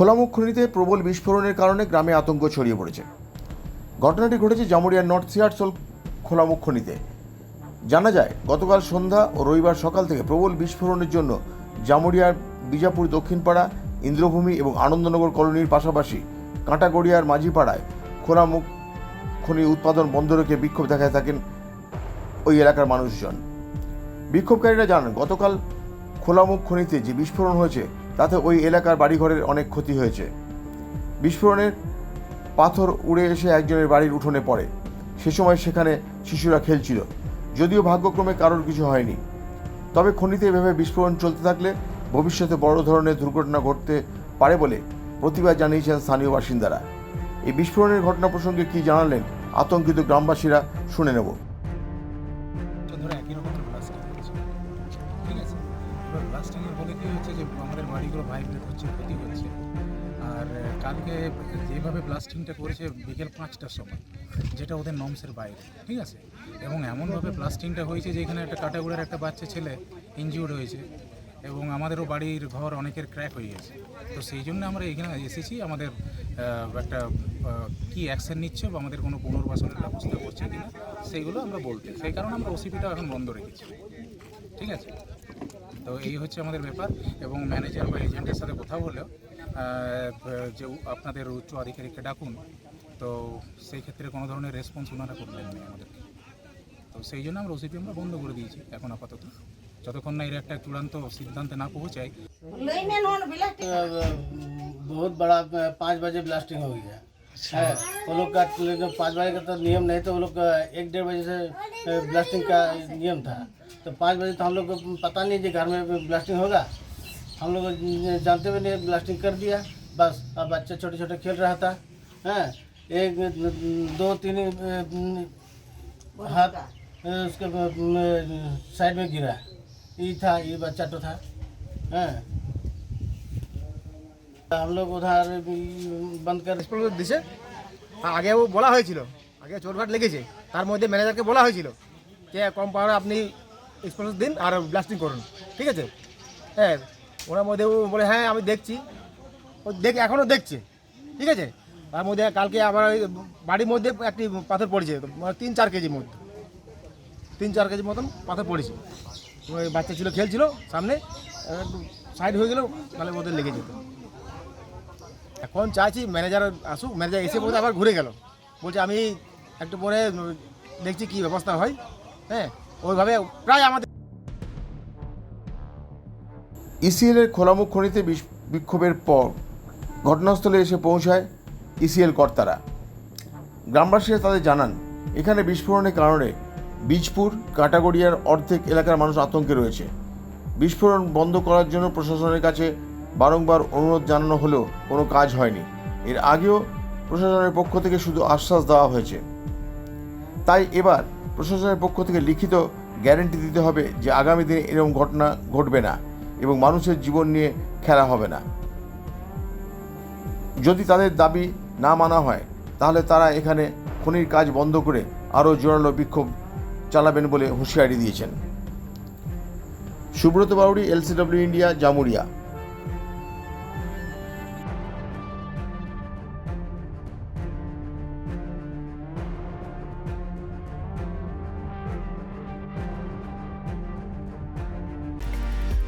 খোলামুখ খনিতে প্রবল বিস্ফোরণের কারণে গ্রামে আতঙ্ক ছড়িয়ে পড়েছে। ঘটনাটি ঘটেছে জামুরিয়ার নর্থ সিয়ারসোল খোলামুখ খনিতে জানা যায়, গতকাল সন্ধ্যা ও রবিবার সকাল থেকে প্রবল বিস্ফোরণের জন্য জামুরিয়ার বিজাপুর দক্ষিণপাড়া, ইন্দ্রভূমি এবং আনন্দনগর কলোনির পাশাপাশি কাঁটাগড়িয়ার মাঝিপাড়ায় খোলামুখ খনি উৎপাদন বন্ধ রেখে বিক্ষোভ দেখায় থাকেন ওই এলাকার মানুষজন। বিক্ষোভকারীরা জানান, গতকাল খোলামুখ খনিতে যে বিস্ফোরণ হয়েছে তাতে ওই এলাকার বাড়িঘরের অনেক ক্ষতি হয়েছে। বিস্ফোরণের পাথর উড়ে এসে একজনের বাড়ির উঠোনে পড়ে। সে সময় সেখানে শিশুরা খেলছিল। যদিও ভাগ্যক্রমে কারোর কিছু হয়নি। তবে খনিতে এভাবে বিস্ফোরণ চলতে থাকলে ভবিষ্যতে বড় ধরনের দুর্ঘটনা ঘটতে পারে বলে প্রতিবাদ জানিয়েছেন স্থানীয় বাসিন্দারা। এই বিস্ফোরণের ঘটনা প্রসঙ্গে কী জানালেন, আতঙ্কিত গ্রামবাসীরা শুনে নেব। এবার ব্লাস্টিংয়ের ফলে কী হচ্ছে যে, আমাদের বাড়িগুলো ভাইব্রেট হচ্ছে ক্ষতি হচ্ছে। আর কালকে যেভাবে ব্লাস্টিংটা করেছে বিকেল পাঁচটার সময়, যেটা ওদের নমসের বাইরে, ঠিক আছে? এবং এমনভাবে ব্লাস্টিংটা হয়েছে যে, এখানে একটা কাটাগুড়ের একটা বাচ্চা ছেলে ইনজিউর্ড হয়েছে এবং আমাদেরও বাড়ির ঘর অনেকের ক্র্যাক হয়ে গেছে। তো সেই জন্য আমরা এখানে এসেছি, আমাদের একটা কি অ্যাকশন নিচ্ছে বা আমাদের কোনো পুনর্বাসনের ব্যবস্থা করছে কিনা, সেইগুলো আমরা বলতে সেই কারণে আমরা ওসিপিটা এখন বন্ধ রেখেছি। ঠিক আছে? তো এই হচ্ছে আমাদের ব্যাপার এবং ম্যানেজার বা এজেন্টের সাথে কথা হলেও আহ, যে উ- আপনাদের উচ্চ আধিকারিককে ডাকুন তো সেই ক্ষেত্রে কোনো ধরনের রেসপন্স ওনারা করলেন না আমাদেরকে তো সেই জন্য আমরা ওসিপি আমরা বন্ধ করে দিয়েছি এখন আপাতত যতক্ষণ না এর একটা চূড়ান্ত সিদ্ধান্তে না পৌঁছায় लईने नॉन ब्लास्टिंग बहुत बड़ा पाँच बजे ब्लास्टिंग हो गया है वो लोग का लेकिन पाँच बजे का तो नियम नहीं तो वो लोग का एक डेढ़ बजे से ब्लास्टिंग का नियम था तो पाँच बजे तो हम लोग को पता नहीं कि घर में ब्लास्टिंग होगा हम लोग जानते हुए नहीं ब्लास्टिंग कर दिया बस अब बच्चे छोटे छोटे खेल रहा था हैं एक दो तीन हाथ उसके साइड में गिरा ये था ये बच्चा तो था हैं हम लोग उधर भी बंद कर স্কুল দিছে আর আগেও বলা হয়েছিল আগে চোরঘাট লেগেছে তার মধ্যে ম্যানেজারকে বলা হয়েছিল যে কম পাওয়ারে আপনি এক্সপোজ দিন আর ব্লাস্টিং করুন, ঠিক আছে? হ্যাঁ ওনার মধ্যে বলে হ্যাঁ আমি দেখছি। ও দেখ এখনও দেখছে, ঠিক আছে? তার মধ্যে কালকে আবার ওই বাড়ির মধ্যে একটি পাথর পড়েছে মানে তিন চার কেজির মধ্যে তিন চার কেজির মতন পাথর পড়েছে। ওই বাচ্চা ছিল, খেলছিল সামনে সাইড হয়ে গেল, তাহলে ওদের লেগে যেত। এখন চাইছি ম্যানেজার আসুক ম্যানেজার এসে বলতে আবার ঘুরে গেল। বলছে, আমি একটু পরে দেখছি কি ব্যবস্থা হয়। হ্যাঁ ওইভাবে প্রায় আমাদের ইসিএলের খোলামুখ খনিতে বিক্ষোভের পর ঘটনাস্থলে এসে পৌঁছায় ইসিএল কর্তারা। গ্রামবাসীরা তাদের জানান, এখানে বিস্ফোরণের কারণে বীজপুর, কাটাগড়িয়ার অর্ধেক এলাকার মানুষ আতঙ্কে রয়েছে। বিস্ফোরণ বন্ধ করার জন্য প্রশাসনের কাছে বারংবার অনুরোধ জানানো হলেও কোনো কাজ হয়নি। এর আগেও প্রশাসনের পক্ষ থেকে শুধু আশ্বাস দেওয়া হয়েছে। তাই এবার প্রশাসনের পক্ষ থেকে লিখিত গ্যারেন্টি দিতে হবে যে আগামী দিনে এরকম ঘটনা ঘটবে না এবং মানুষের জীবন নিয়ে খেলা হবে না। যদি তাদের দাবি না মানা হয়, তাহলে তারা এখানে খনির কাজ বন্ধ করে আরও জোরালো বিক্ষোভ চালাবেন বলে হুঁশিয়ারি দিয়েছেন। Subrata Bauri LCW India, Jamuria.